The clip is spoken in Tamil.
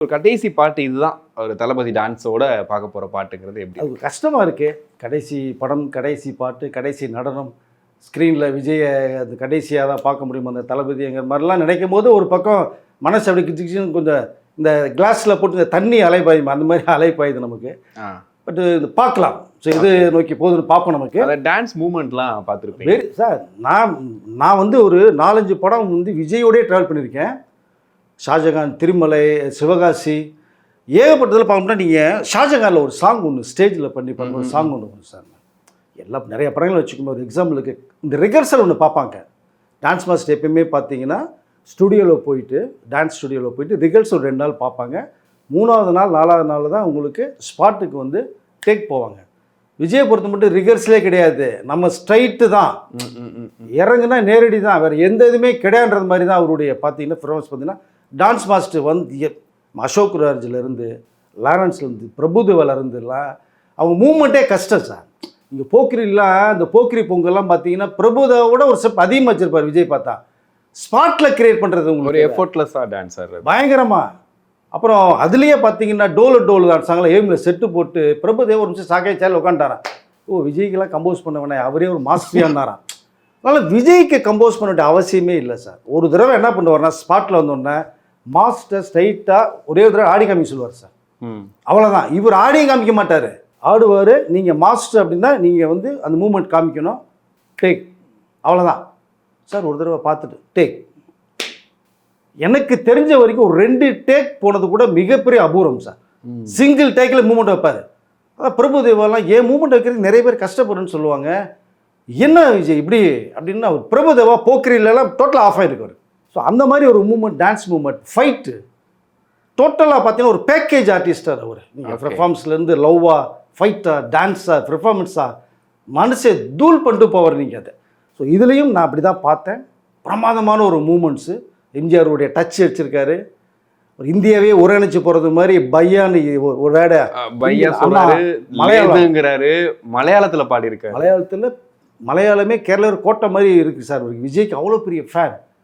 ஒரு கடைசி பாட்டு இதுதான். ஒரு தளபதி டான்ஸோட பார்க்க போற பாட்டுங்கிறது எப்படி அது கஷ்டமாக இருக்குது கடைசி படம் கடைசி பாட்டு கடைசி நடனம் ஸ்க்ரீனில் விஜயை அது கடைசியாக தான் பார்க்க முடியும்? அந்த தளபதிங்கிற மாதிரிலாம் நினைக்கும் போது ஒரு பக்கம் மனசு அப்படி கிச்சு கிச்சுன்னு கொஞ்சம் இந்த கிளாஸில் போட்டு இந்த தண்ணி அலைப்பாயுமா அந்த மாதிரி அலைப்பாயுது நமக்கு. ஆ. பட் இது பார்க்கலாம். ஸோ இது நோக்கி போகுதுன்னு பார்ப்போம் நமக்கு. அந்த டான்ஸ் மூமெண்ட்லாம் பார்த்துருப்பீங்க. வெரி சார் நான் நான் வந்து ஒரு நாலஞ்சு படம் வந்து விஜயோடய ட்ராவல் பண்ணியிருக்கேன். ஷாஜகான் திருமலை சிவகாசி ஏகப்பட்டதில் பார்க்கணும்னா நீங்கள் ஷாஜகானில் ஒரு சாங் ஒன்று ஸ்டேஜில் பண்ணி பண்ணுற சாங் ஒன்று வரும் சார். எல்லாம் நிறைய படங்கள் வச்சுக்கோங்க ஒரு எக்ஸாம்பிளுக்கு இந்த ரிகர்சல் ஒன்று பார்ப்பாங்க டான்ஸ் மாஸ்டர் எப்பயுமே பார்த்தீங்கன்னா ஸ்டுடியோவில் போயிட்டு டான்ஸ் ஸ்டுடியோவில் போயிட்டு ரிகர்சல் ரெண்டு நாள் பார்ப்பாங்க மூணாவது நாள் நாலாவது நாள் தான் உங்களுக்கு ஸ்பாட்டுக்கு வந்து டேக் போவாங்க. விஜயை பொறுத்த மட்டும் ரிகர்சலே கிடையாது. நம்ம ஸ்ட்ரைட்டு தான். இறங்குனா நேரடி தான் வேறு எந்த இதுவுமே கிடையாதுன்றது மாதிரி தான் அவருடைய பார்த்தீங்கன்னா ஃபிரோஸ் பார்த்தீங்கன்னா டான்ஸ் மாஸ்டர் வந்து அசோக் ராஜ்லேருந்து லாரன்ஸ்லேருந்து பிரபுதேவாலேருந்துலாம் அவங்க மூமெண்ட்டே கஷ்டம் சார். இங்கே போக்கிரிலாம் இந்த போக்கிரி பொங்கல்லாம் பார்த்தீங்கன்னா பிரபுதேவோட ஒரு ஸ்டெப் அதிகமாக வச்சிருப்பார் விஜய் பார்த்தா ஸ்பாட்டில் கிரியேட் பண்ணுறது ஒரு உங்களுக்கு எஃபோர்ட்லெஸ்ஸா டான்ஸர் பயங்கரமா. அப்புறம் அதுலேயே பார்த்தீங்கன்னா டோலு டோலு டான்ஸாங்களா ஏமில் செட்டு போட்டு பிரபுதேவ் ஒரு நிமிஷம் சாக்கை உட்காந்துட்டாரான் ஓ விஜய்க்கெல்லாம் கம்போஸ் பண்ண வேணாம் அவரே ஒரு மாஸ்பியான்னாரான் அதனால் விஜய்க்கு கம்போஸ் பண்ண வேண்டிய அவசியமே இல்லை சார். ஒரு தடவை என்ன பண்ணுவார்னா ஸ்பாட்டில் வந்தோடனே மாஸ்டர் ஸ்ட்ரைட்டாக ஒரே ஒரு தடவை ஆடி காமிக்க சொல்லுவார் சார். ம். அவ்வளோதான் இவர் ஆடியும் காமிக்க மாட்டார். ஆடுவார். நீங்கள் மாஸ்டர் அப்படின்னா நீங்கள் வந்து அந்த மூமெண்ட் காமிக்கணும். டேக் அவ்வளோதான் சார் ஒரு தடவை பார்த்துட்டு டேக் எனக்கு தெரிஞ்ச வரைக்கும் ஒரு ரெண்டு டேக் போனது கூட மிகப்பெரிய அபூர்வம் சார். சிங்கிள் டேக்கில் மூமெண்ட் வைப்பார். அதான் பிரபுதேவாலாம் ஏன் மூமெண்ட் வைக்கிறதுக்கு நிறைய பேர் கஷ்டப்படுறேன்னு சொல்லுவாங்க. என்ன விஜய் இப்படி? அப்படின்னு அவர் பிரபுதேவா போக்கிரிலலாம் டோட்டலாக ஆஃப் ஆகிருக்காரு ஸோ அந்த மாதிரி ஒரு மூமெண்ட் டான்ஸ் மூமெண்ட் ஃபைட்டு டோட்டலாக பார்த்தீங்கன்னா ஒரு பேக்கேஜ் ஆர்டிஸ்டார் அவர். நீங்கள். பெர்ஃபார்மன்ஸ்லேருந்து லவ்வா ஃபைட்டா டான்ஸா பெர்ஃபார்மன்ஸா மனசை தூள் பண்ணிட்டு போவார் நீங்கள் அதை. ஸோ இதுலேயும் நான் அப்படி தான் பார்த்தேன். பிரமாதமான ஒரு மூமெண்ட்ஸு எம்ஜிஆருடைய டச் வச்சுருக்காரு ஒரு இந்தியாவே ஒருங்கிணைச்சு போகிறது மாதிரி பையான்னு ஒரு- வேட. பையா சொல்றாரு மலையாளம். லேதுங்கிறாரு மலையாளத்துல பாடி இருக்காரு மலையாளத்தில் மலையாளமே கேரளா ஒரு கோட்டை மாதிரி இருக்குது சார். விஜய்க்கு அவ்வளோ பெரிய ஃபேன்